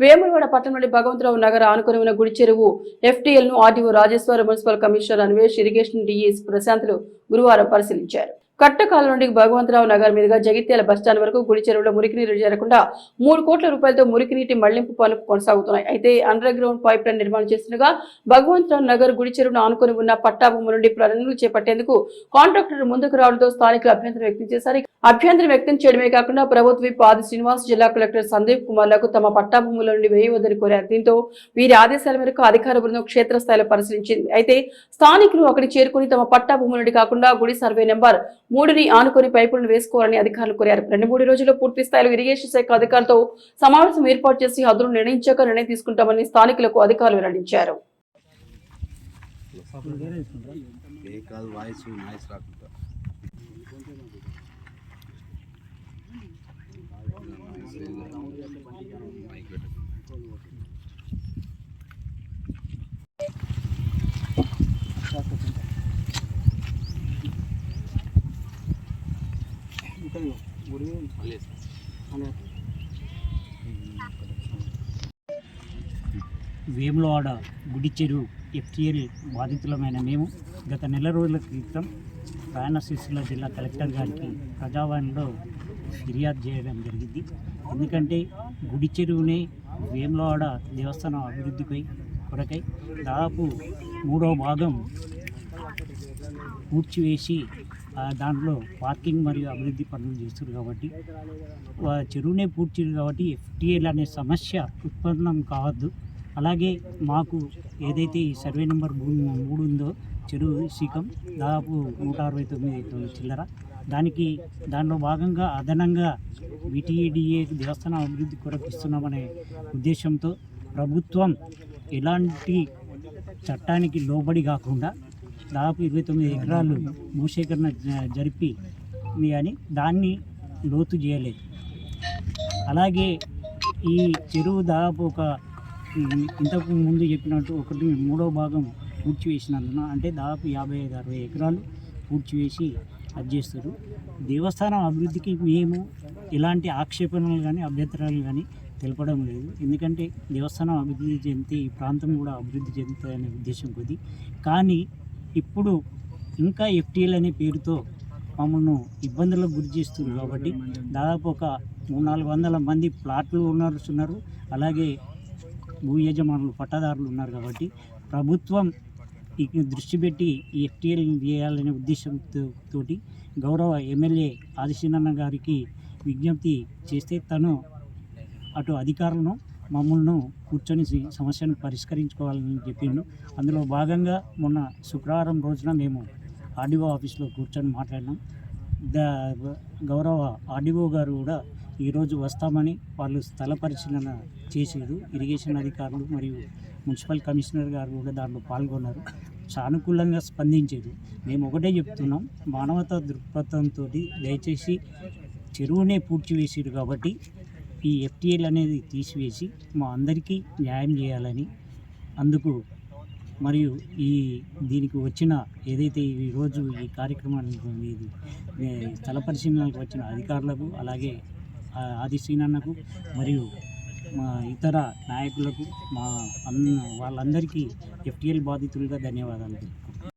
వేములవాడ పట్టణంలోని భగవంతరావు నగర్ ఆనుకుని ఉన్న గుడి చెరువు ఎఫ్టీఎల్ను RDO Rajeshwar municipal commissioner Anvesh irrigation DE ప్రశాంత్లు గురువారం పరిశీలించారు. కట్టకాల నుండి భగవంతరావు నగర్ మీదుగా జగిత్యాల బస్టాండ్ వరకు గుడి చెరువులో మురికినీరు చేరకుండా మూడు కోట్ల రూపాయలతో మురికినీటి మళ్ళింపు పనులు కొనసాగుతున్నాయి. అయితే అండర్ గ్రౌండ్ పైప్ లైన్ నిర్మాణం చేస్తుండగా భగవంతరావు నగర్ గుడి చెరువును ఆనుకుని ఉన్న పట్టాభూము నుండి పనులు చేపట్టేందుకు కాంట్రాక్టర్ ముందుకు రావడంతో స్థానికులు అభ్యంతరం వ్యక్తం చేశారు. అభ్యంతరం వ్యక్తం చేయడమే కాకుండా ప్రభుత్వ ఆది శ్రీనివాస్ జిల్లా కలెక్టర్ సందీప్ కుమార్లకు తమ పట్టాభూముల నుండి వేయవద్దని కోరారు. దీంతో వీరి ఆదేశాల మేరకు అధికార బృందం క్షేత్రస్థాయిలో పరిశీలించింది. అయితే స్థానికులు అక్కడికి చేరుకుని తమ పట్టాభూముల నుండి కాకుండా గుడి సర్వే నెంబర్ మూడుని ఆనుకొని పైపులను వేసుకోవాలని అధికారులు కోరారు. రెండు మూడు రోజుల్లో పూర్తి స్థాయిలో ఇరిగేషన్ శాఖ అధికారులతో సమావేశం ఏర్పాటు చేసి హద్దులు నిర్ణయించాక నిర్ణయం తీసుకుంటామని స్థానికులకు అధికారులు వెల్లడించారు. వేములవాడ గుడి చెరువు ఎఫ్టీఎల్ బాధితులమైన మేము గత నెల రోజుల క్రితం రాయన సిరిసిల్ల జిల్లా కలెక్టర్ గారికి ప్రజావాణిలో ఫిర్యాదు చేయడం జరిగింది. ఎందుకంటే గుడి చెరువునే వేములవాడ దేవస్థానం అభివృద్ధిపై కొరకై దాదాపు మూడో భాగం పూడ్చివేసి దాంట్లో పార్కింగ్ మరియు అభివృద్ధి పనులు చేస్తున్నారు కాబట్టి చెరువునే పూడ్చారు కాబట్టి ఎఫ్టీఎల్ అనే సమస్య ఉత్పన్నం కావద్దు. అలాగే మాకు ఏదైతే ఈ సర్వే నెంబర్ భూమి మూడు ఉందో చెరువు శీకం దాదాపు నూట అరవై తొమ్మిది చిల్లర. దానికి దానిలో భాగంగా అదనంగా విటిఏడిఏ దేవస్థానం అభివృద్ధి కొరకు ఇస్తున్నామనే ఉద్దేశంతో ప్రభుత్వం ఎలాంటి చట్టానికి లోబడి కాకుండా దాదాపు ఇరవై తొమ్మిది ఎకరాలు భూసేకరణ జరిపి కానీ దాన్ని లోతు చేయలేదు. అలాగే ఈ చెరువు దాదాపు ఒక ఇంతకు ముందు చెప్పినట్టు ఒకటి మూడో భాగం పూడ్చివేసినందున అంటే దాదాపు యాభై ఐదు అరవై ఎకరాలు పూడ్చివేసి అది చేస్తారు. దేవస్థానం అభివృద్ధికి మేము ఎలాంటి ఆక్షేపణలు కానీ అభ్యంతరాలు కానీ తెలపడం లేదు. ఎందుకంటే దేవస్థానం అభివృద్ధి చెందితే ఈ ప్రాంతం కూడా అభివృద్ధి చెందుతాయనే ఉద్దేశం కొద్ది. కానీ ఇప్పుడు ఇంకా ఎఫ్టీఎల్ అనే పేరుతో మమ్మల్ని ఇబ్బందులకు గురి చేస్తున్నారు. కాబట్టి దాదాపు ఒక మూడు నాలుగు వందల మంది ప్లాట్లు ఉన్నారు అలాగే భూ యజమానులు పట్టాదారులు ఉన్నారు కాబట్టి ప్రభుత్వం దృష్టి పెట్టి ఈ ఎఫ్టీఎల్ చేయాలనే ఉద్దేశంతో తోటి గౌరవ ఎమ్మెల్యే ఆదిశీనన్న గారికి విజ్ఞప్తి చేస్తే తను అటు అధికారులను మమ్మల్ని కూర్చొని సమస్యను పరిష్కరించుకోవాలని చెప్పిండు. అందులో భాగంగా మొన్న శుక్రవారం రోజున మేము ఆర్డీఓ ఆఫీస్లో కూర్చొని మాట్లాడినాం. ద గౌరవ ఆర్డీఓ గారు కూడా ఈరోజు వస్తామని వాళ్ళు స్థల పరిశీలన చేసారు ఇరిగేషన్ అధికారులు మరియు మున్సిపల్ కమిషనర్ గారు కూడా దాంట్లో పాల్గొన్నారు. సానుకూలంగా స్పందించారు మేము ఒకటే చెప్తున్నాం. మానవతా దృక్పథంతో దయచేసి చెరువునే పూడ్చివేసారు కాబట్టి ఈ ఎఫ్టీఎల్ అనేది తీసివేసి మా అందరికీ న్యాయం చేయాలని అందుకు మరియు ఈ దీనికి వచ్చిన ఏదైతే ఈరోజు ఈ కార్యక్రమానికి ఇది స్థల పరిశీలనకు వచ్చిన అధికారులకు అలాగే ఆది శ్రీనాన్నకు మరియు మా ఇతర నాయకులకు మా అన్న వాళ్ళందరికీ ఎఫ్టీఎల్ బాధితులుగా ధన్యవాదాలు.